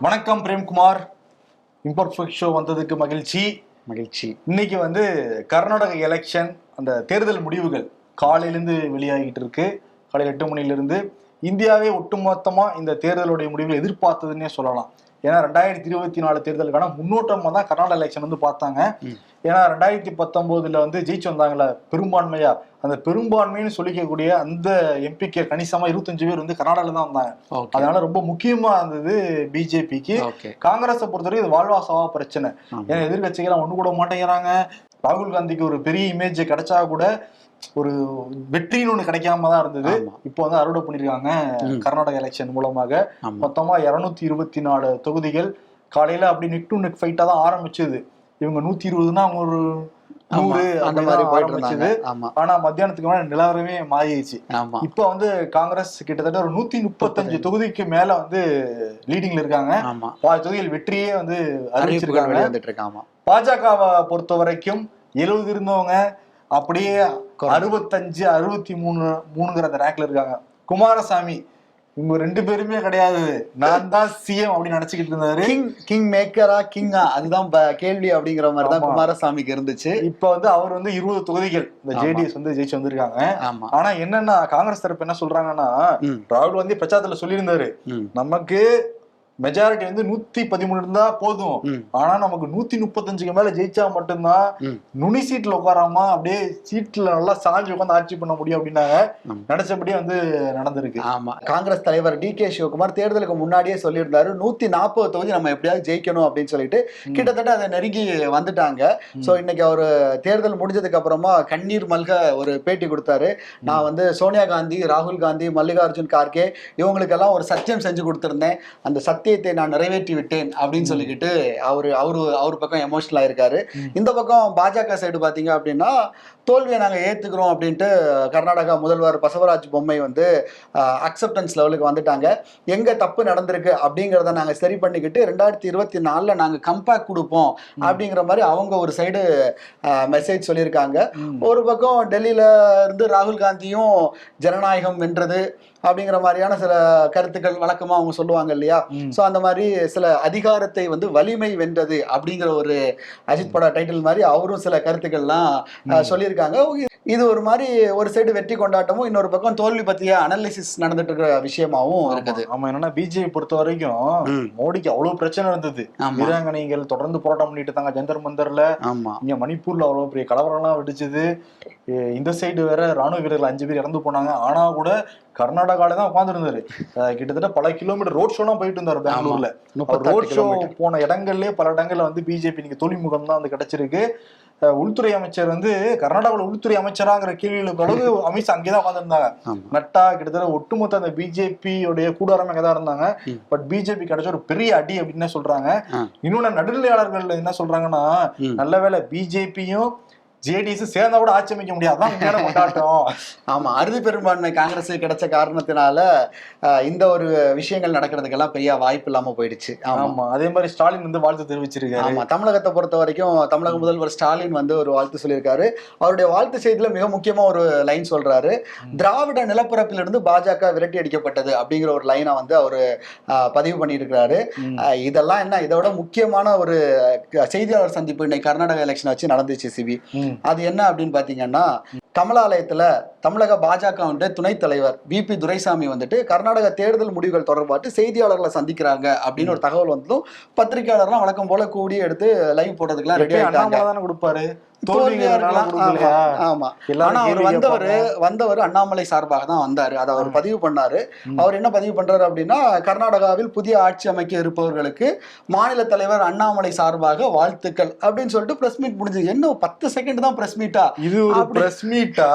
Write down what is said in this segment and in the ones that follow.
வணக்கம் Premkumar. Imperfect show வந்ததுக்கு மகிழ்ச்சி. மகிழ்ச்சி. இன்னைக்கு வந்து கர்நாடக எலெக்ஷன் அந்த தேர்தல் முடிவுகள் காலையிலேருந்து வெளியாகிட்டு இருக்கு. காலையில் எட்டு மணிலிருந்து இந்தியாவே ஒட்டுமொத்தமா இந்த தேர்தலுடைய முடிவுகள் எதிர்பார்த்ததுன்னே சொல்லலாம். ஏன்னா ரெண்டாயிரத்தி இருபத்தி நாலு தேர்தலுக்கான முன்னோட்டமா தான் கர்நாடக எலெக்ஷன் வந்து பார்த்தாங்க. ஏன்னா ரெண்டாயிரத்தி பத்தொன்பதுல வந்து ஜெயிச்சு வந்தாங்களே பெரும்பான்மையா? அந்த பெரும்பான்மைன்னு சொல்லிக்கக்கூடிய அந்த எம்பிக்கு கணிசமா இருபத்தஞ்சு பேர் வந்து கர்நாடகால தான் வந்தாங்க. அதனால ரொம்ப முக்கியமா இருந்தது பிஜேபிக்கு காங்கிரஸை பொறுத்தவரை இது வாழ்வாசாவா பிரச்சனை. ஏன்னா எதிர்கட்சிகள் ஒண்ணு கூட மாட்டேங்கிறாங்க. ராகுல் காந்திக்கு ஒரு பெரிய இமேஜ் கிடைச்சா கூட ஒரு வெற்றின்னு ஒண்ணு கிடைக்காம தான் இருந்தது. இப்போ வந்து அறுவடை பண்ணிருக்காங்க. கர்நாடக எலெக்ஷன் மூலமாக. மொத்தமா இருநூத்தி இருபத்தி நாலு தொகுதிகள் காலையில அப்படி நெக் டு நெக் ஃபைட்டா தான் ஆரம்பிச்சது. இவங்க நூத்தி இருபதுன்னா அவங்க ஒரு நூறு அந்த மாதிரி ஆரம்பிச்சது. ஆனா மத்தியானத்துக்கு மேல நிலவரமே மாறிடுச்சு. இப்போ வந்து காங்கிரஸ் கிட்டத்தட்ட ஒரு நூத்தி முப்பத்தஞ்சு தொகுதிக்கு மேல வந்து லீடிங்ல இருக்காங்க. பாதி தொகுதியில் வெற்றியே வந்து அறிவிச்சிருக்காங்க. பாஜகவை பொறுத்த வரைக்கும் எழுபது இருந்தவங்க அப்படியே. அறுபத்தஞ்சு அறுபத்தி மூணு மூணுங்கிற அந்த ரேங்க்ல இருக்காங்க. குமாரசாமி இவங்க ரெண்டு பேருமே கிடையாது. நான் தான் சிஎம் அப்படின்னு நினைச்சுக்கிட்டு இருந்தாரு. கிங் கிங் மேக்கரா கிங்கா அதுதான் கேள்வி அப்படிங்கிற மாதிரி தான். குமாரசாமிக்கு இருந்துச்சு. இப்ப வந்து அவர் வந்து இருபது தொகுதிகள் இந்த. ஜேடிஎஸ் வந்து ஜெயிச்சு வந்திருக்காங்க. ஆனா என்னன்னா காங்கிரஸ் தரப்பு என்ன சொல்றாங்கன்னா ராகுல் காந்தி பிரச்சாரத்துல சொல்லியிருந்தாரு. நமக்கு மெஜாரிட்டி வந்து நூத்தி பதிமூணு இருந்தா போதும். ஆனா நமக்கு நூத்தி முப்பத்தஞ்சுக்கு மேல ஜெயிச்சா மட்டும்தான். நுனி சீட்ல உட்காராம அப்படியே சீட்ல நல்லா சாஞ்சு உட்காந்து ஆட்சி பண்ண முடியும் அப்படின்னாங்க. நினைச்சபடியே வந்து நடந்திருக்கு. ஆமா. காங்கிரஸ் தலைவர் டி கே சிவகுமார் தேர்தலுக்கு முன்னாடியே சொல்லியிருந்தாரு நூத்தி நாற்பது தொகுதி நம்ம எப்படியாவது ஜெயிக்கணும் அப்படின்னு சொல்லிட்டு கிட்டத்தட்ட அதை நெருங்கி வந்துட்டாங்க. சோ இன்னைக்கு அவரு தேர்தல் முடிஞ்சதுக்கு அப்புறமா கண்ணீர் மல்க ஒரு பேட்டி கொடுத்தாரு. நான் வந்து சோனியா காந்தி ராகுல் காந்தி மல்லிகார்ஜுன் கார்கே இவங்களுக்கெல்லாம் ஒரு சத்தியம் செஞ்சு கொடுத்திருந்தேன். அந்த சத்தியத்தை நான் நிறைவேற்றி விட்டேன் அப்படின்னு சொல்லிக்கிட்டு அவரு அவரு அவர் பக்கம் எமோஷனல் ஆயிருக்காரு. இந்த பக்கம் பாஜக சைடு பாத்தீங்க அப்படின்னா தோல்வியை நாங்க ஏத்துக்கிறோம் அப்படின்ட்டு கர்நாடகா முதல்வர் பசவராஜ் பொம்மை வந்து அக்செப்டன்ஸ் லெவலுக்கு வந்துட்டாங்க. எங்க தப்பு நடந்திருக்கு அப்படிங்கிறத நாங்க சரி பண்ணிக்கிட்டு ரெண்டாயிரத்தி இருபத்தி நாலுல நாங்க கம்பேக் கொடுப்போம் அப்படிங்கிற மாதிரி அவங்க ஒரு சைடு மெசேஜ் சொல்லியிருக்காங்க. ஒரு பக்கம் டெல்லியில இருந்து ராகுல் காந்தியும் ஜனநாயகம் வென்றது. அப்படிங்கிற மாதிரியான சில கருத்துக்கள் வழக்கமா அவங்க சொல்லுவாங்க இல்லையா. சோ அந்த மாதிரி சில அதிகாரத்தை வந்து வலிமை வென்றது அப்படிங்கிற ஒரு அஜித் படா டைட்டில் மாதிரி அவரும் சில கருத்துக்கள்லாம் சொல்லியிருக்காங்க. இது ஒரு மாதிரி ஒரு சைடு வெற்றி கொண்டாட்டமும் இன்னொரு பக்கம் தோல்வி பத்திய அனாலிசிஸ் நடந்துட்டு இருக்கிற விஷயமாவும் இருக்குது. ஆமா. என்னன்னா பிஜேபி பொறுத்த வரைக்கும். மோடிக்கு அவ்வளவு பிரச்சனை இருந்தது. வீராங்கனைகள் தொடர்ந்து போராட்டம் பண்ணிட்டு இருந்தாங்க. ஜந்தர் மந்தர்ல ஆமா. இங்க மணிப்பூர்ல அவ்வளவு பெரிய கலவரம்லாம் வெடிச்சது. எ- இந்த சைடு வேற ராணுவ வீரர்கள் அஞ்சு பேர் இறந்து போனாங்க. ஆனா கூட கர்நாடகால தான் உட்காந்துருந்தாரு கிட்டத்தட்ட பல கிலோமீட்டர் ரோட் ஷோலாம் போயிட்டு இருந்தாரு பெங்களூர்ல. ரோட் ஷோ போன இடங்கள்லயே பல இடங்கள்ல வந்து பிஜேபி நீங்க தொழில்முகம் தான் வந்து கிடைச்சிருக்கு. உள்துறை அமைச்சர் வந்து கர்நாடகாவில் உள்துறை அமைச்சராங்கிற கேள்விகளுக்கு அளவு அமித்ஷா அங்கேதான் உட்காந்துருந்தாங்க நட்டா கிட்டத்தட்ட ஒட்டுமொத்த அந்த பிஜேபியோடைய கூடாரமே அங்கே தான் இருந்தாங்க. பட் பிஜேபி கிடைச்ச ஒரு பெரிய அடி அப்படின்னு சொல்றாங்க? ஆ. இன்னொன்னு நடுநிலையாளர்கள் என்ன சொல்றாங்கன்னா. நல்ல வேளை பிஜேபியும் ஜேடிஎஸ் சேர்ந்தா கூட ஆட்சி அமைக்க முடியாது. கொண்டாட்டம். ஆமா அறுதி பெரும்பான்மை காங்கிரஸ் கிடைச்ச காரணத்தினால இந்த ஒரு விஷயங்கள் நடக்கிறதுக்கெல்லாம் பெரிய வாய்ப்பு இல்லாம போயிடுச்சு. ஆமா. அதே மாதிரி ஸ்டாலின் வந்து வாழ்த்து தெரிவிச்சிருக்காரு. ஆமா தமிழகத்தை பொறுத்த வரைக்கும் தமிழக முதல்வர் ஸ்டாலின் வந்து ஒரு வாழ்த்து சொல்லியிருக்காரு. அவருடைய வாழ்த்து செய்தியில மிக முக்கியமா ஒரு லைன் சொல்றாரு. திராவிட நிலப்பரப்பிலிருந்து பாஜக விரட்டி அடிக்கப்பட்டது அப்படிங்கிற ஒரு லைனை வந்து அவரு பதிவு பண்ணியிருக்கிறாரு. இதெல்லாம் என்ன இதோட முக்கியமான ஒரு செய்தியாளர் சந்திப்பு இன்னைக்கு கர்நாடக எலெக்ஷன் வச்சு நடந்துச்சு ம். அது என்ன அப்படின்னு பாத்தீங்கன்னா கமலாலயத்துல தமிழக பாஜக துணைத் தலைவர் பிபி துரைசாமி வந்துட்டு கர்நாடக தேர்தல் முடிவுகள் தொடர்பாட்டு செய்தியாளர்களை சந்திக்கிறாங்க அப்படின்னு ஒரு தகவல் வந்ததும் பத்திரிகையாளர்லாம் வழக்கம் போல கூடி எடுத்து லைவ் போடுறதுக்குலாம் ரெடி தானே கொடுப்பாரு? ஆமா, ஆனா அவர் வந்தவர். வந்தவர் அண்ணாமலை சார்பாக தான் வந்தாரு. அதை அவர் பதிவு பண்ணாரு. அவர் என்ன பதிவு பண்றாரு அப்படின்னா கர்நாடகாவில் புதிய ஆட்சி அமைக்க இருப்பவர்களுக்கு மாநில தலைவர் அண்ணாமலை சார்பாக வாழ்த்துக்கள் அப்படின்னு சொல்லிட்டு பிரஸ் மீட் முடிஞ்சது. என்ன பத்து செகண்ட் தான் பிரஸ் மீட்டா இது ஒரு பிரஸ் மீட்டா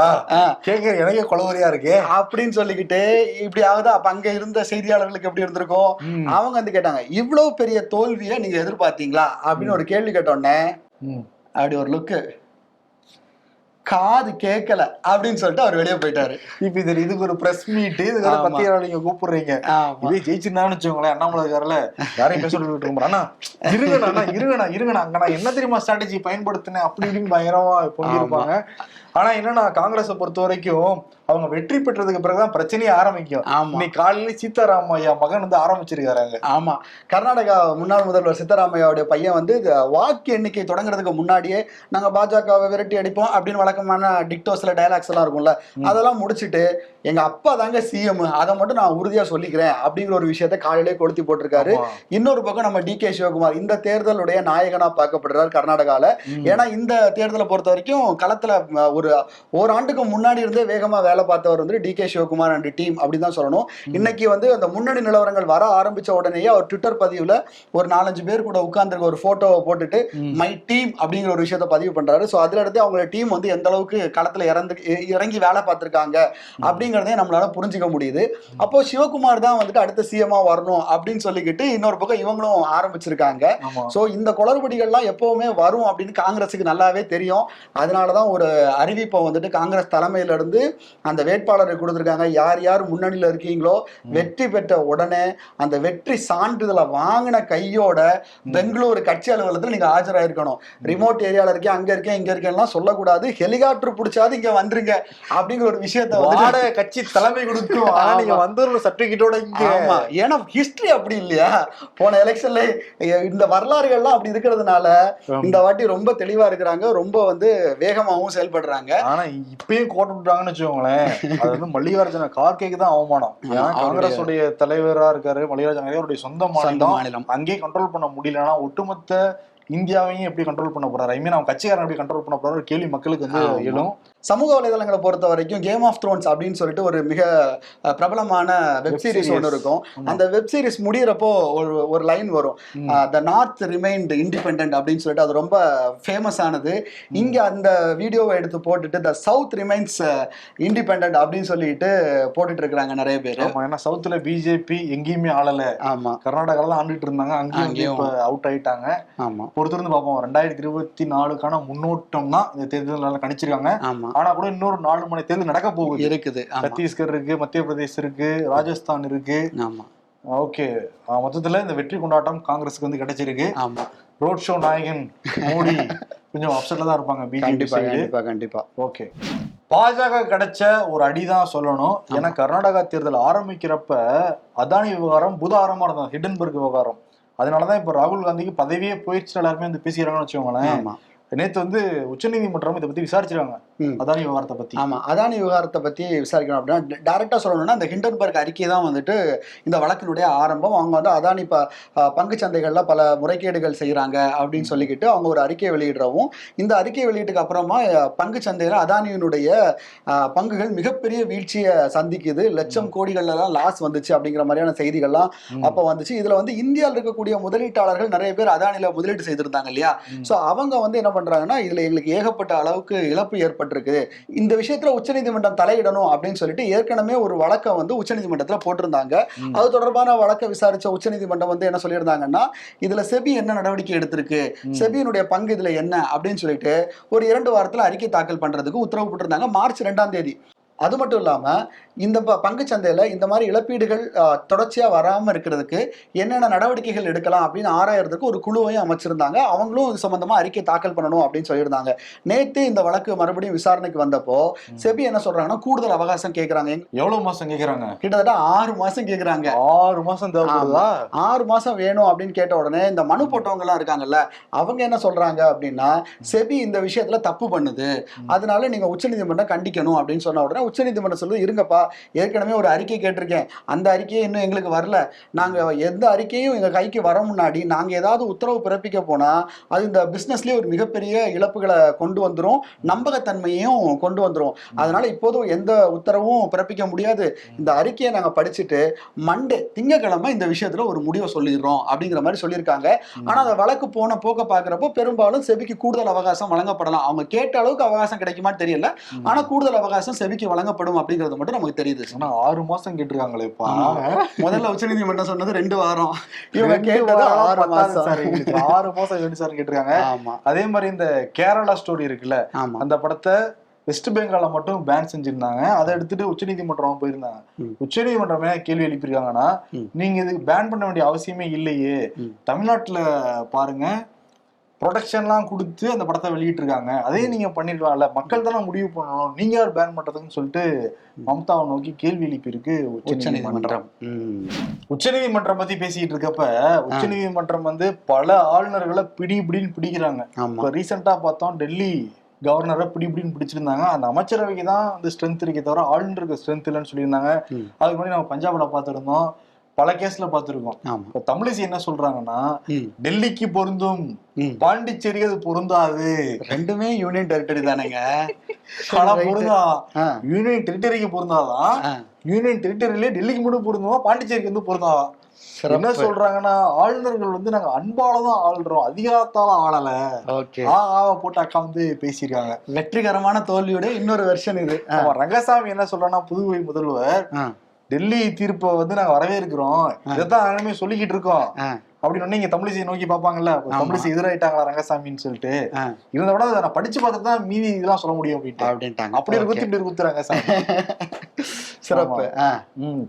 கேட்க எனக்கே குளவரியா இருக்கே. அப்படின்னு சொல்லிக்கிட்டு இப்படி ஆகுதா? அப்ப அங்க இருந்த செய்தியாளர்களுக்கு எப்படி இருந்திருக்கும். அவங்க வந்து கேட்டாங்க இவ்வளவு பெரிய தோல்வியை நீங்க எதிர்பார்த்தீங்களா? அப்படின்னு ஒரு கேள்வி கேட்டோன்னே ம். அப்படி ஒரு லுக்கு காது கேட்கல அப்படின்னு சொல்லிட்டு அவர் வெளியே போயிட்டாரு. இப்ப இது இதுக்கு ஒரு பிரஸ் மீட் இதுக்கு ஆமா. பத்திரிகையாளர் நீங்க கூப்பிடுறீங்க. இதே ஜெயிச்சிருந்தான்னு வச்சுக்கோங்களேன் அண்ணாமலை இருக்காருல்ல யாரையும் பேச இருக்கோம் அண்ணா இருங்கண்ணா இருங்கண்ணா இருங்கண்ணா அங்க நான் என்ன தெரியுமா ஸ்ட்ராட்டஜி பயன்படுத்தினேன் அப்படி இப்படின்னு பயங்கரமா பொங்கியிருப்பாங்க ஆனா என்னன்னா காங்கிரஸை பொறுத்த வரைக்கும் அவங்க வெற்றி பெற்றதுக்கு பிறகுதான் பிரச்சனையே ஆரம்பிக்கும். இன்னைக்கு காலையில சீதாராம் ஐயா மகன் வந்து ஆரம்பிச்சிருக்காங்க ஆமா. கர்நாடகா முன்னாள் முதல்வர் சித்தராமையாவுடைய பையன் வந்து வாக்கு எண்ணிக்கை தொடங்குறதுக்கு முன்னாடியே நாங்க பாஜகவை விரட்டி அடிப்போம் அப்படின்னு வழக்கமான டிக்டோஸ்ல டயலாக்ஸ் எல்லாம் இருக்கும்ல அதெல்லாம் முடிச்சிட்டு எங்க அப்பா தாங்க சிஎம் அதை மட்டும் நான் உறுதியா சொல்லிக்கிறேன் அப்படிங்கிற ஒரு விஷயத்த காலையிலே கொளுத்தி போட்டிருக்காரு. இன்னொரு பக்கம் நம்ம டி கே சிவகுமார் இந்த தேர்தலுடைய நாயகனா பார்க்கப்படுறாரு கர்நாடகால. ஏன்னா இந்த தேர்தலை பொறுத்த வரைக்கும் களத்துல ஒரு ஓராண்டுக்கு முன்னாடி இருந்தே வேகமா வேலை பார்த்தவர் வந்து D K Sivakumar and team அப்படின்னு தான் சொல்லணும் இன்னைக்கு வந்து அந்த முன்னணி நிலவரங்கள் வர ஆரம்பிச்ச உடனேயே அவர் ட்விட்டர் பதிவுல ஒரு நாலஞ்சு பேர் கூட உட்கார்ந்துருக்க ஒரு போட்டோவை போட்டுட்டு ம். டீம் அப்படிங்கிற ஒரு விஷயத்த பதிவு பண்றாரு. ஸோ அதுல இருந்து அவங்க டீம் வந்து எந்த அளவுக்கு களத்துல இறந்து இறங்கி வேலை பார்த்திருக்காங்க அப்படிங்கிறதே நம்மளால புரிஞ்சுக்க முடியுது. அப்போ சிவகுமார் தான் வந்துட்டு அடுத்த சிஎம்மா வரணும் அப்படின்னு சொல்லிக்கிட்டு இன்னொரு பக்கம் இவங்களும் ஆரம்பிச்சிருக்காங்க. ஸோ இந்த குளறுபடிகள்லாம் எப்பவுமே வரும் அப்படின்னு காங்கிரஸுக்கு நல்லாவே தெரியும். அதனால தான் ஒரு அறிவிப்பை வந்துட்டு காங்கிரஸ் தலைமையில இருந்து அந்த வேட்பாளரை கொடுத்துருக்காங்க. யார் யார் முன்னணியில் இருக்கீங்களோ வெற்றி பெற்ற உடனே அந்த வெற்றி சான்றிதழை வாங்கின கையோட பெங்களூரு கட்சி அலுவலகத்தில் நீங்க ஆஜராயிருக்கணும். ரிமோட் ஏரியால இருக்கேன் அங்க இருக்கேன் இங்க இருக்கேன்லாம் சொல்லக்கூடாது. ஹெலிகாப்டர் பிடிச்சாது இங்க வந்துருங்க அப்படிங்கிற ஒரு விஷயத்த வாடகை கட்சி தலைமை கொடுக்கும் ஆனா நீங்க வந்து ஒரு சர்டிபிகேட்டோட இங்க. ஆமா. ஏன்னா ஹிஸ்டரி அப்படி இல்லையா? போன எலெக்ஷன்ல இந்த வரலாறுகள்லாம் அப்படி இருக்கிறதுனால இந்த வாட்டி ரொம்ப தெளிவா இருக்கிறாங்க. ரொம்ப வந்து வேகமாவும் செயல்படுறாங்க. ஆனா இப்பயும் கோட்டை விட்டாங்கன்னு வச்சுக்கோங்களேன். அது வந்து மல்லிகார்ஜுன கார்கேக்கு தான் அவமானம். ஏன்னா காங்கிரஸ் உடைய தலைவரா இருக்காரு மல்லிகார்ஜுன அவருடைய சொந்த மாநிலம். அங்கேயே கண்ட்ரோல் பண்ண முடியலன்னா ஒட்டுமொத்த இந்தியாவையும் எப்படி கண்ட்ரோல் பண்ண போறாரு? ஐ மீன் அவன் கட்சிக்காரன் எப்படி கண்ட்ரோல் பண்ண போறாரு? கேள்வி மக்களுக்கு வந்து. எழும். சமூக வலைதளங்களை பொறுத்த வரைக்கும் கேம் ஆஃப் த்ரோன்ஸ் அப்படின்னு சொல்லிட்டு ஒரு மிக பிரபலமான வெப் சீரிஸ். ஒன்று இருக்கும். அந்த வெப் சீரிஸ் முடியிறப்போ ஒரு ஒரு லைன் வரும். த நார்த் ரிமைண்ட் இண்டிபெண்ட் அப்படின்னு சொல்லிட்டு அது ரொம்ப ஃபேமஸ் ஆனது. இங்க அந்த வீடியோவை எடுத்து போட்டுட்டு த சவுத் ரிமைன்ஸ் இண்டிபெண்ட் அப்படின்னு சொல்லிட்டு போட்டுட்டு இருக்கிறாங்க நிறைய பேர். ஏன்னா சவுத்துல பிஜேபி எங்கேயுமே ஆளல. ஆமா. கர்நாடகால ஆண்டுட்டு இருந்தாங்க. அங்கேயும் அங்கேயும். அவுட் ஆயிட்டாங்க. ஆமா. பொறுத்திருந்து பார்ப்போம். ரெண்டாயிரத்தி இருபத்தி நாலுக்கான முன்னோட்டம் தான் இந்த தேர்தல் கணிச்சிருக்காங்க. ஆமா. ஆனா கூட இன்னொரு நாலு மணி தேர்தல் நடக்க போகுது. இருக்குது சத்தீஸ்கர் இருக்கு மத்திய பிரதேஷ் இருக்கு ராஜஸ்தான் இருக்கு. ஆமா. ஓகே. மொத்தத்துல இந்த வெற்றி கொண்டாட்டம் காங்கிரஸுக்கு வந்து கிடைச்சிருக்கு. ஆமா. ரோட் ஷோ நாயகன் மோடி கொஞ்சம் அப்செட்ல தான் இருப்பாங்க பிஜேபி கண்டிப்பா கண்டிப்பா ஓகே. பாஜக கிடைச்ச ஒரு அடிதான் சொல்லணும். ஏன்னா கர்நாடகா தேர்தல் ஆரம்பிக்கிறப்ப அதானி விவகாரம் புதாரமா இருந்தது ஹிடன்பர்க் விவகாரம். அதனாலதான் இப்ப ராகுல் காந்திக்கு பதவியே போயிடுச்சு எல்லாருமே வந்து பேசிக்கிறாங்கன்னு வச்சுக்கோங்களேன். நேத்து வந்து உச்சநீதிமன்றம் இதை பத்தி விசாரிச்சிருக்காங்க. ம். அதானி விவகாரத்தை பத்தி. ஆமா அதானி விவகாரத்தை பத்தி விசாரிக்கணும் அப்படின்னா டைரக்டா சொல்லணும்னா இந்த ஹிண்டன்பர்க் அறிக்கை தான் வந்துட்டு இந்த வழக்கினுடைய ஆரம்பம். அவங்க வந்து அதானி ப பங்கு சந்தைகள்ல பல முறைகேடுகள் செய்யறாங்க அப்படின்னு சொல்லிக்கிட்டு அவங்க ஒரு அறிக்கையை வெளியிடுறவும் இந்த அறிக்கை வெளியீட்டுக்கு அப்புறமா பங்கு சந்தையில அதானியினுடைய பங்குகள் மிகப்பெரிய வீழ்ச்சியை சந்திக்குது. லட்சம் கோடிகள்ல எல்லாம் லாஸ் வந்துச்சு அப்படிங்கிற மாதிரியான செய்திகள்லாம். அப்ப வந்துச்சு. இதுல வந்து இந்தியாவில் இருக்கக்கூடிய முதலீட்டாளர்கள் நிறைய பேர் அதானில முதலீடு செய்திருந்தாங்க இல்லையா. சோ அவங்க வந்து என்ன பண்றாங்கன்னா இதுல எங்களுக்கு ஏகப்பட்ட அளவுக்கு இழப்பு ஏற்பட்டிருக்கு. இந்த விஷயத்துல உச்சநீதிமன்றம் தலையிடணும் அப்படின்னு சொல்லிட்டு ஏற்கனவே ஒரு வழக்கை வந்து உச்சநீதிமன்றத்துல போட்டிருந்தாங்க. அது தொடர்பான வழக்கை விசாரிச்ச உச்சநீதிமன்றம் வந்து என்ன சொல்லியிருந்தாங்கன்னா இதுல செபி என்ன நடவடிக்கை எடுத்திருக்கு. செபியினுடைய பங்கு இதுல என்ன? அப்படின்னு சொல்லிட்டு ஒரு இரண்டு வாரத்துல அறிக்கை தாக்கல் பண்றதுக்கு உத்தரவு போட்டிருந்தாங்க. மார்ச் ரெண்டாம் தேதி. அது மட்டும் இல்லாம இந்த ப- பங்குச் சந்தையில இந்த மாதிரி இழப்பீடுகள் ஆஹ், தொடர்ச்சியா வராம இருக்கிறதுக்கு என்னென்ன நடவடிக்கைகள் எடுக்கலாம் அப்படின்னு ஆராயறதுக்கு ஒரு குழுவையும் அமைச்சிருந்தாங்க. அவங்களும் இது சம்பந்தமா அறிக்கை தாக்கல் பண்ணணும் அப்படின்னு சொல்லியிருந்தாங்க. நேத்து இந்த வழக்கு மறுபடியும் விசாரணைக்கு வந்தப்போ செபி என்ன சொல்றாங்கன்னா கூடுதல் அவகாசம் கேக்குறாங்க. எங்க- எவ்வளவு மாசம் கேக்குறாங்க? கிட்டத்தட்ட ஆறு மாசம் கேக்குறாங்க. ஆறு மாசம் தேவைப்படுதா? ஆறு மாசம் வேணும் அப்படின்னு கேட்ட உடனே இந்த மனு போட்டவங்க எல்லாம் இருக்காங்கல்ல அவங்க என்ன சொல்றாங்க அப்படின்னா செபி இந்த விஷயத்துல தப்பு பண்ணுது. அதனால நீங்க உச்சநீதிமன்றம் கண்டிக்கணும் அப்படின்னு சொன்ன உடனே உச்சநீதிமன்றம் சொல்லுது இருங்கப்பா ஏற்கனவே ஒரு அறிக்கை கேட்டிருக்கேன். அந்த அறிக்கையை இன்னும் எங்களுக்கு வரல. நாங்கள் எந்த அறிக்கையும் எங்கள் கைக்கு வர முன்னாடி நாங்கள் ஏதாவது உத்தரவு பிறப்பிக்க போனால் அது இந்த பிஸ்னஸ்லேயே ஒரு மிகப்பெரிய இழப்புகளை கொண்டு வந்துடும் நம்பகத்தன்மையும் கொண்டு வந்துடும் அதனால் இப்போதும் எந்த உத்தரவும் பிறப்பிக்க முடியாது. இந்த அறிக்கையை நாங்கள் படிச்சுட்டு மண்டே திங்கக்கிழமை இந்த விஷயத்தில் ஒரு முடிவை சொல்லிடுறோம் அப்படிங்கிற மாதிரி சொல்லியிருக்காங்க. ஆனால் அந்த வழக்கு போன போக்க பார்க்குறப்போ பெரும்பாலும் செவிக்கு கூடுதல் அவகாசம் வழங்கப்படலாம். அவங்க கேட்ட அளவுக்கு அவகாசம் கிடைக்குமான்னு தெரியல. ஆனால் கூடுதல் அவகாசம் செவிக்கு வழங்கப்படும் அப்படிங்கிறது மட்டும் நமக்கு தெரியுது ஆனா ஆறு மாசம் கேட்டிருக்காங்களேப்பா ஆமா. முதல்ல உச்சநீதிமன்றம் சொன்னது ரெண்டு வாரம் இவங்க கேட்டது ஆறு மாசம். ஆறு மாசம் சார் கேட்டிருக்காங்க ஆமா அதே மாதிரி இந்த கேரளா ஸ்டோரி இருக்குல்ல அந்த படத்தை வெஸ்ட் பெங்கால மட்டும் பேன் செஞ்சிருந்தாங்க அதை எடுத்துட்டு உச்சநீதிமன்றம் போயிருந்தாங்க ம். உச்சநீதிமன்றம் என்ன கேள்வி எழுப்பியிருக்காங்கன்னா. நீங்க இது பேன் பண்ண வேண்டிய அவசியமே இல்லையே. தமிழ்நாட்டுல பாருங்க ப்ரொடக்ஷன்லாம் கொடுத்து அந்த படத்தை வெளியிட்டு இருக்காங்க அதே நீங்க பண்ணிருக்கலாம்ல. மக்கள் தானே முடிவு பண்ணணும். நீங்க யார் பேன் பண்றதுன்னு சொல்லிட்டு மம்தாவை நோக்கி கேள்வி எழுப்பியிருக்கு உச்ச உச்சநீதிமன்றம். நீதிமன்றம் உச்சநீதிமன்றம் பத்தி பேசிட்டு இருக்கப்ப உச்சநீதிமன்றம் வந்து பல ஆளுநர்களை பிடி பிடின்னு பிடிக்கிறாங்க. இப்ப ரீசெண்டா பார்த்தோம் டெல்லி கவர்னரை பிடி பிடின்னு பிடிச்சிருந்தாங்க. அந்த அமைச்சரவைக்கு தான் அந்த ஸ்ட்ரென்த் இருக்கே தவிர ஆளுநருக்கு ஸ்ட்ரென்த் இல்லைன்னு சொல்லியிருந்தாங்க. அதுக்கு முன்னாடி நம்ம பஞ்சாப்ல பார்த்திருந்தோம். பல கேஸ்ல பார்த்திருக்கோம். ஆமா. இப்ப தமிழிசை என்ன சொல்றாங்கன்னா டெல்லிக்கு பொருந்தும். பாண்டிச்சேரி அது பொருந்தாது. ரெண்டுமே யூனியன் டெரிட்டரி தானேங்க. ஆனா. பொருந்தா யூனியன் டெரிட்டரிக்கு பொருந்தாதான் யூனியன் டெரிட்டரியிலே டெல்லிக்கு மட்டும் பொருந்துமா பாண்டிச்சேரிக்கு வந்து பொருந்தாதான் என்ன சொல்றாங்கன்னா ஆளுநர்கள் வந்து நாங்க அன்பாலதான் ஆள்றோம். அதிகாரத்தால ஆளல. ஆவ போட்டு அக்கா வந்து பேசியிருக்காங்க. வெற்றிகரமான தோல்வியோட இன்னொரு வெர்ஷன் இது. ரங்கசாமி என்ன சொல்றான்னா புதுவை முதல்வர் டெல்லி தீர்ப்பை வந்து நாங்க வரவேற்கிறோம். இதைத்தான் நாங்களுமே சொல்லிக்கிட்டு இருக்கோம். அப்படின்னு இங்க தமிழிசையை நோக்கி ஆமா. தமிழிசை எதிராயிட்டாங்களா ரங்கசாமின்னு சொல்லிட்டு. இருந்த விட நான் படிச்சு பார்த்துட்டு தான் மீதி இதெல்லாம் சொல்ல முடியும் அப்படின்ட்டு. அப்படின்ட்டாங்க. அப்படி ஒரு குத்து. இப்படி ஒரு குத்து ரங்கசாமி சிறப்பு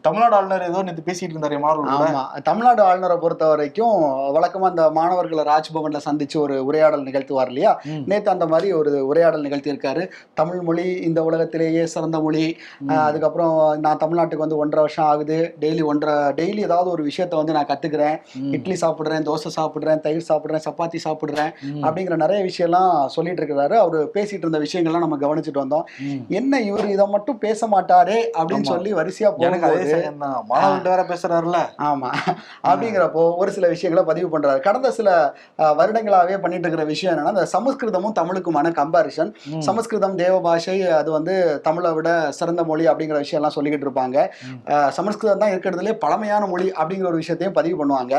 தமிழ்நாடு ஆளுநர் ஏதோ நேத்து பேசிட்டு இருந்தாரு. ஆமா தமிழ்நாடு ஆளுநரை பொறுத்த வரைக்கும் வழக்கமா அந்த மாணவர்களை ராஜ்பவன்ல சந்திச்சு ஒரு உரையாடல் நிகழ்த்துவார் இல்லையா. நேத்து அந்த மாதிரி ஒரு உரையாடல் நிகழ்த்தி இருக்காரு தமிழ் மொழி இந்த உலகத்திலேயே சிறந்த மொழி அதுக்கப்புறம் நான் தமிழ்நாட்டுக்கு வந்து ஒன்றரை வருஷம் ஆகுது டெய்லி ஒன்றரை டெய்லி ஏதாவது ஒரு விஷயத்த வந்து நான் கத்துக்கிறேன். இட்லி சாப்பிடுறேன் தோசை சாப்பிடுறேன் தயிர் சாப்பிடுறேன் சப்பாத்தி சாப்பிடுறேன். அப்படிங்கிற நிறைய விஷயம்லாம் சொல்லிட்டு இருக்கிறாரு அவர் பேசிட்டு இருந்த விஷயங்கள்லாம் நம்ம கவனிச்சுட்டு வந்தோம். என்ன இவர் இதை மட்டும் பேச மாட்டாரே அப்படின்னு. சொல்லி வரிசையா எனக்கு அதே சமயம் தான் மாணவர்கிட்ட வேற பேசுறாருல ஆமா. அப்படிங்கிறப்போ ஒரு சில விஷயங்களை பதிவு பண்றாரு. கடந்த சில வருடங்களாவே பண்ணிட்டு இருக்கிற விஷயம் என்னன்னா இந்த சமஸ்கிருதமும் தமிழுக்குமான கம்பாரிசன். சமஸ்கிருதம் தேவ பாஷை அது வந்து தமிழை விட சிறந்த மொழி அப்படிங்கிற விஷயம் எல்லாம் சொல்லிக்கிட்டு இருப்பாங்க. சமஸ்கிருதம் தான் இருக்கிறதுலே பழமையான மொழி அப்படிங்கிற ஒரு விஷயத்தையும் பதிவு பண்ணுவாங்க.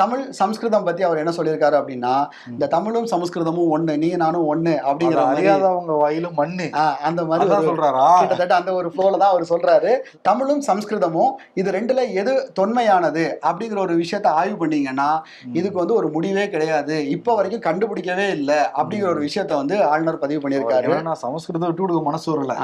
தமிழ் சமஸ்கிருதம் பத்தி அவர் என்ன சொல்லியிருக்காரு அப்படின்னா இந்த தமிழும் சமஸ்கிருதமும் ஒண்ணு நீ நானும் ஒண்ணு அப்படிங்கிற அறியாதவங்க வாயிலும் மண்ணு. அந்த மாதிரி சொல்றாரா? கிட்டத்தட்ட அந்த ஒரு ஃப்ளோல தான் அவர் சொல்றாரு. தமிழும் சமஸ்கிருதமும் இது ரெண்டுல எது தொன்மையானது அப்படிங்கிற ஒரு விஷயத்த ஆய்வு பண்ணீங்கன்னா இதுக்கு வந்து ஒரு முடிவே கிடையாது. இப்போ வரைக்கும் கண்டுபிடிக்கவே இல்லை அப்படிங்கிற ஒரு விஷயத்த வந்து ஆளுநர் பதிவு பண்ணியிருக்காரு. ஏன்னா சமஸ்கிருதம் விட்டு கொடுக்க மனசு வரல.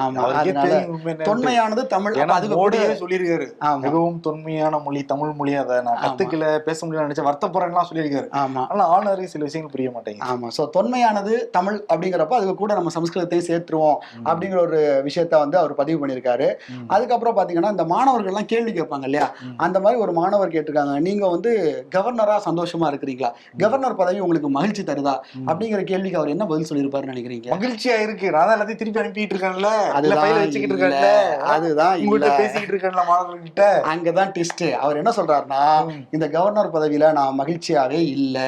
தொன்மையானது தமிழ். அதுக்கு சொல்லியிருக்காரு. மிகவும் தொன்மையான மொழி தமிழ் மொழி அதை நான். கத்துக்கல பேச முடியல நினைச்ச வருத்தப்படுறேன்லாம் சொல்லியிருக்காரு. ஆமா. ஆனா ஆளுநருக்கு சில விஷயங்கள் புரிய மாட்டேங்குது. ஆமா. சோ தொன்மையானது தமிழ் அப்படிங்கிறப்ப அதுக்கு கூட நம்ம சமஸ்கிருதத்தையும் சேர்த்துருவோம் அப்படிங்கிற ஒரு விஷயத்த வந்து அவர் பதிவு பண்ணியிருக்காரு. அதுக்கப்புறம் பாத்தீங்கன்னா இந்த மாணவர்கள்லாம் கேள்வி கேட்பாங்க இல்லையா. அந்த மாதிரி ஒரு மாணவர் கேட்டிருக்காங்க. நீங்க வந்து கவர்னரா சந்தோஷமா இருக்கிறீங்களா? கவர்னர் பதவி உங்களுக்கு மகிழ்ச்சி தருதா? அப்படிங்கிற கேள்விக்கு அவர் என்ன பதில் சொல்லியிருப்பாருன்னு நினைக்கிறீங்க? மகிழ்ச்சியா இருக்கு. நான் எல்லாத்தையும் திருப்பி அனுப்பிட்டு இருக்கேன்ல. பையில வச்சுக்கிட்டு. இருக்கேன்ல. அதுதான் இல்ல. உங்ககிட்ட பேசிக்கிட்டு இருக்கேன்ல மாணவர்கள்கிட்ட. அங்கதான் டிஸ்ட் அவர் என்ன சொல்றாருன்னா. இந்த கவர்னர் பதவியில நான் மகிழ்ச்சியாவே இல்ல.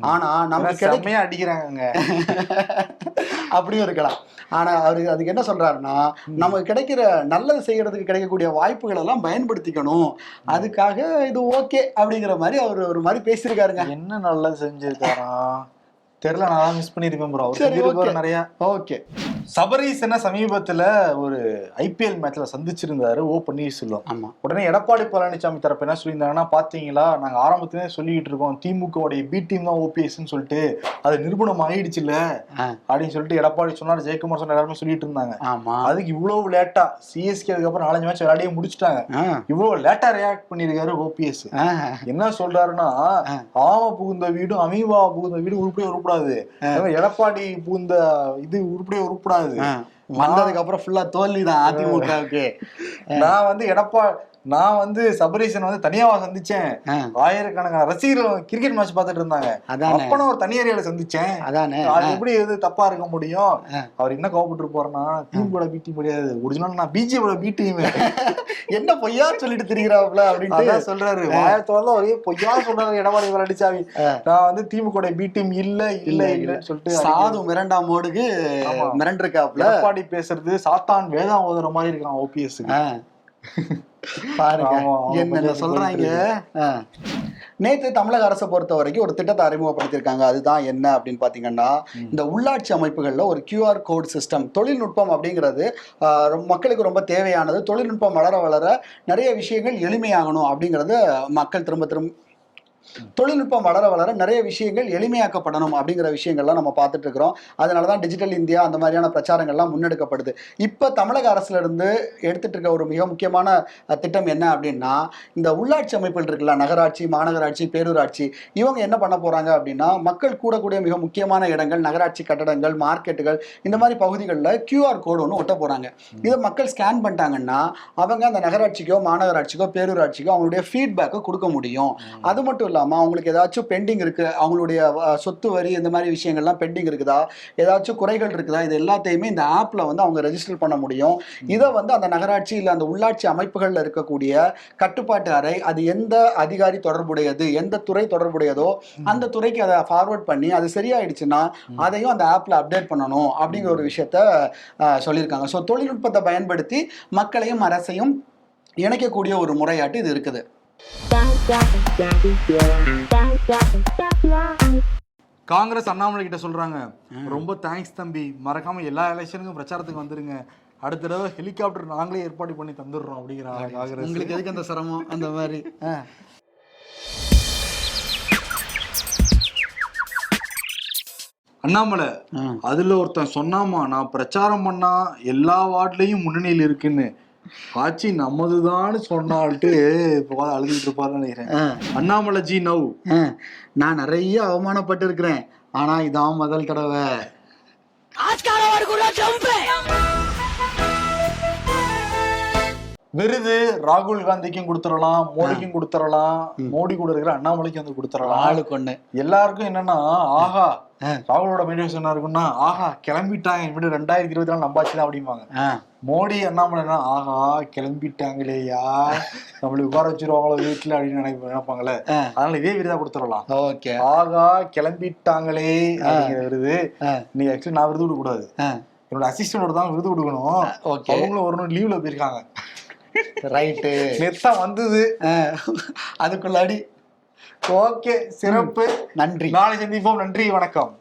ஆனா நமக்கு அடிக்கிறாங்க அப்படியும் இருக்கலாம். ஆனா அவரு அதுக்கு என்ன சொல்றாருன்னா நமக்கு கிடைக்கிற நல்லது செய்யறதுக்கு கிடைக்கக்கூடிய வாய்ப்புகள் எல்லாம் பயன்படுத்திக்கணும். அதுக்காக இது ஓகே அப்படிங்கிற மாதிரி அவர் ஒரு மாதிரி பேசியிருக்காருங்க. என்ன நல்லா செஞ்சிருக்காராம்? தெரியல நான் மிஸ் பண்ணிருப்பேன் ப்ரோ அவர். நிறைய ஓகே சபரீஸ் என்ன சமீபத்துல ஒரு ஐபிஎல் மேட்ச்ல சந்திச்சிருந்தாரு ஓ பன்னீர்செல்வம். ஆமா. உடனே எடப்பாடி பழனிசாமி தரப்பு என்ன சொல்லியிருந்தாங்கன்னா பாத்தீங்களா நாங்க ஆரம்பத்திலே சொல்லிக்கிட்டு இருக்கோம் திமுகவுடைய பி டீம் தான் ஓபிஎஸ்ன்னு சொல்லிட்டு அது நிரூபணம் ஆயிடுச்சுல்ல ஆ, அப்படின்னு சொல்லிட்டு எடப்பாடி சொன்னார் ஜெயக்குமார் சொன்னார் எல்லாருமே சொல்லிட்டு இருந்தாங்க. ஆமா. அதுக்கு இவ்வளவு லேட்டா சிஎஸ்கே அதுக்கப்புறம் நாலஞ்சு மேட்ச் விளையாடியே முடிச்சிட்டாங்க. இவ்வளவு லேட்டா ரியாக்ட் பண்ணிருக்காரு ஓபிஎஸ் என்ன சொல்றாருன்னா. ஆம புகுந்த வீடும் அமீபா புகுந்த வீடும் உருப்படியே உருப்படாது. எடப்பாடி புகுந்த இது உருப்படியே உருப்படாது. வந்ததுக்கு அப்புறம் ஃபுல்லா தோல்வி தான் அதிமுகவுக்கு. நான் வந்து எடப்பா நான் வந்து சபரீசன் வந்து தனியாவா சந்திச்சேன். ஆயிரக்கணக்கான ரசிகர்கள் கிரிக்கெட் மேட்ச் பார்த்துட்டு இருந்தாங்க. அதானே. அப்ப நான் ஒரு தனி ஏரியால சந்திச்சேன். அதானே. அது எப்படி எது தப்பா இருக்க முடியும். அவர் என்ன கோவப்பட்டு போறேன்னா திமுக பி டீம் முடியாது. ஒரிஜினல் நான் பிஜேபி பி டீம் என்ன பொய்யா சொல்லிட்டு திரிகிறாப்ல அப்படின்ட்டு அதான் சொல்றாரு. வாயத்தோட ஒரே பொய்யா சொல்றாரு. எடப்பாடி பழனிசாமி நான் வந்து திமுக பி டீம் இல்ல இல்ல இல்லன்னு சொல்லிட்டு சாது மிரண்டா மோடுக்கு. மிரண்டிருக்காப்ல எடப்பாடி பேசுறது சாத்தான் வேதம் ஓதுற மாதிரி இருக்கான் ஓபிஎஸ். பாருங்க கொஞ்சம் சொல்றாங்க. நேத்து தமிழக அரசை பொறுத்த வரைக்கும் ஒரு திட்டத்தை அறிமுகப்படுத்தியிருக்காங்க. அதுதான் என்ன அப்படின்னு பாத்தீங்கன்னா இந்த உள்ளாட்சி அமைப்புகள்ல ஒரு கியூஆர் கோட் சிஸ்டம் தொழில்நுட்பம் அப்படிங்கிறது மக்களுக்கு ரொம்ப தேவையானது. தொழில்நுட்பம் வளர வளர நிறைய விஷயங்கள் எளிமையாகணும் அப்படிங்கறத மக்கள் திரும்ப திரும்ப தொழில்நுட்பம் வளர வளர நிறைய விஷயங்கள் எளிமையாக்கப்படணும் அப்படிங்கிற விஷயங்கள்லாம் நம்ம பார்த்துட்டு இருக்கிறோம் அதனால தான் டிஜிட்டல் இந்தியா அந்த மாதிரியான பிரச்சாரங்கள்லாம் முன்னெடுக்கப்படுது. இப்போ தமிழக அரசுல இருந்து எடுத்துட்டு இருக்க ஒரு மிக முக்கியமான திட்டம் என்ன அப்படின்னா இந்த உள்ளாட்சி அமைப்புகள் இருக்குல்ல நகராட்சி மாநகராட்சி பேரூராட்சி இவங்க என்ன பண்ண போறாங்க அப்படின்னா மக்கள் கூடக்கூடிய மிக முக்கியமான இடங்கள் நகராட்சி கட்டடங்கள் மார்க்கெட்டுகள் இந்த மாதிரி பகுதிகளில் கியூஆர் கோடு ஒன்று ஒட்ட போறாங்க. இதை மக்கள் ஸ்கேன் பண்ணிட்டாங்கன்னா அவங்க அந்த நகராட்சிக்கோ மாநகராட்சிக்கோ பேரூராட்சிக்கோ அவங்களுடைய ஃபீட்பேக்கை கொடுக்க முடியும். அது மட்டும் இல்லாமல் அவங்களுக்கு ஏதாச்சும் பெண்டிங் இருக்கு? அவங்களுடைய சொத்து வரி இந்த மாதிரி விஷயங்கள்லாம் பெண்டிங் இருக்குதா? ஏதாச்சும் குறைகள் இருக்குதா? இது எல்லாத்தையுமே இந்த ஆப்ல வந்து அவங்க ரெஜிஸ்டர் பண்ண முடியும். இதை வந்து அந்த நகராட்சி இல்லை அந்த உள்ளாட்சி அமைப்புகளில் இருக்கக்கூடிய கட்டுப்பாட்டு அறை அது எந்த அதிகாரி தொடர்புடையது? எந்த துறை தொடர்புடையதோ அந்த துறைக்கு அதை ஃபார்வர்ட் பண்ணி அது சரியாயிடுச்சுன்னா அதையும் அந்த ஆப்ல அப்டேட் பண்ணணும் அப்படிங்கிற ஒரு விஷயத்த சொல்லியிருக்காங்க. ஸோ தொழில்நுட்பத்தை பயன்படுத்தி மக்களையும் அரசையும் இணைக்கக்கூடிய ஒரு முறையாட்டு இது இருக்குது. காங்கிரஸ் அண்ணாமலை கிட்ட சொல்றாங்க. ரொம்ப தேங்க்ஸ் தம்பி. மறக்காம எல்லா எலெக்ஷனுக்கும் பிரச்சாரத்துக்கு வந்துருங்க. அடுத்த தடவை ஹெலிகாப்டர் நாங்களே ஏற்பாடு பண்ணி தந்துடுறோம் அப்படிங்கிறாங்க காங்கிரஸ். உங்களுக்கு எதுக்கு அந்த சிரமம்? அந்த மாதிரி. அண்ணாமலை. அதுல ஒருத்தன் சொன்னாமா நான் பிரச்சாரம் பண்ணா எல்லா வார்டுலயும் முன்னணியில் இருக்குன்னு. ஆட்சி நமதுதான்னு சொன்னால்ட்டு இப்போ அழுதுகிட்டு இருப்பாருன்னு நினைக்கிறேன். அண்ணாமலை ஜி நவ். ஆ. நான் நிறைய அவமானப்பட்டு இருக்கிறேன் ஆனா இதான் முதல் தடவை. விருது ராகுல் காந்திக்கும் கொடுத்துடலாம் மோடிக்கும் கொடுத்துடலாம் மோடி கூட இருக்கிற அண்ணாமலைக்கும் வந்து கொடுத்துடலாம். ஆளுக்கு ஒண்ணு. எல்லாருக்கும் என்னன்னா ஆஹா. ராகுலோட மெடிடேஷன் என்ன இருக்குன்னா ஆஹா கிளம்பிட்டாங்க. இனிமேட்டு ரெண்டாயிரத்தி இருபத்தி நாலு நம்பாச்சு தான் அப்படிம்பாங்க. மோடி அண்ணாமலைனா ஆஹா கிளம்பிட்டாங்களேயா நம்மள உட்கார வச்சிருவாங்களோ வீட்டுல அப்படின்னு நினைப்ப நினைப்பாங்களே. அதனால இதே விருதா கொடுத்துடலாம். ஓகே. ஆகா கிளம்பிட்டாங்களே அப்படிங்கிற விருது. ஆ. நீ ஆக்சுவலி நான் விருது கொடுக்க கூடாது. என்னோட அசிஸ்டன்டோட தான் விருது கொடுக்கணும். ஓகே. அவங்களும் ஒரு நாள் லீவ்ல போயிருக்காங்க. ரைட்டு நேத்தா வந்தது. அதுக்குள்ளாடி ஓகே சிறப்பு. நன்றி. நாளை சந்திப்போம். நன்றி வணக்கம்.